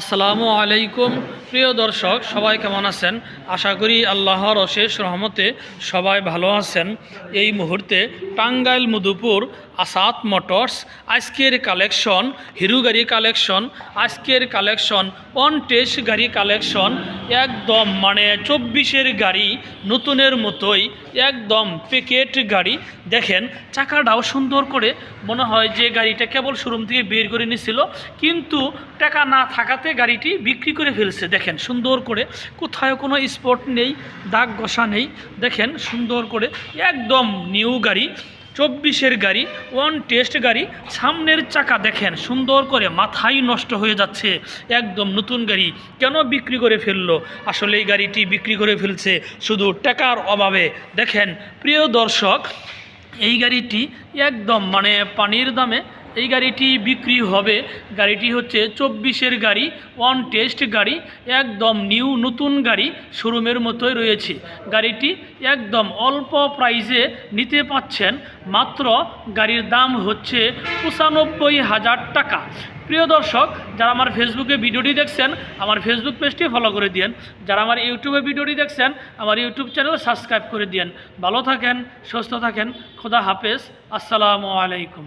আসসালামু আলাইকুম। প্রিয় দর্শক, সবাই কেমন আছেন? আশা করি আল্লাহর অশেষ রহমতে সবাই ভালো আছেন। এই মুহূর্তে টাঙ্গাইল মধুপুর আসাদ মোটরস আজকের কালেকশন, হিরু গাড়ি কালেকশন, আজকের কালেকশন অন টেস্ট গাড়ি কালেকশন একদম মানে চব্বিশের গাড়ি, নতুনের মতোই একদম প্যাকেট গাড়ি। দেখেন, চাকাটাও সুন্দর করে মনে হয় যে গাড়িটা কেবল শোরুম থেকে বের করে নিছিল, কিন্তু টাকা না থাকাতে গাড়িটি বিক্রি করে ফেলছে। দেখেন, সুন্দর করে। কোথায় কোনো স্পট নেই, দাগ ঘষা নেই। দেখেন, সুন্দর করে একদম নিউ গাড়ি। চব্বিশের গাড়ি ওয়ান টেস্ট গাড়ি সামনের চাকা দেখেন, সুন্দর করে মাথাই নষ্ট হয়ে যাচ্ছে, একদম নতুন গাড়ি। কেন বিক্রি করে ফেলল? আসলে এই গাড়িটি বিক্রি করে ফেলছে শুধু টাকার অভাবে। দেখেন, প্রিয় দর্শক, এই গাড়িটি একদম মানে পানির দামে এই গাড়িটি বিক্রি হবে। গাড়িটি হচ্ছে চব্বিশের গাড়ি, ওয়ান টেস্ট গাড়ি, একদম নিউ, নতুন গাড়ি শোরুমের মতোই রয়েছে। গাড়িটি একদম অল্প প্রাইসে নিতে পাচ্ছেন, মাত্র গাড়ির দাম হচ্ছে পঁচানব্বই হাজার টাকা। প্রিয় দর্শক, যারা আমার ফেসবুকে ভিডিওটি দেখছেন, আমার ফেসবুক পেজটি ফলো করে দিন যারা আমার ইউটিউবে ভিডিওটি দেখছেন, আমার ইউটিউব চ্যানেল সাবস্ক্রাইব করে দিন ভালো থাকেন, সুস্থ থাকেন, খোদা হাফেজ, আসসালামু আলাইকুম।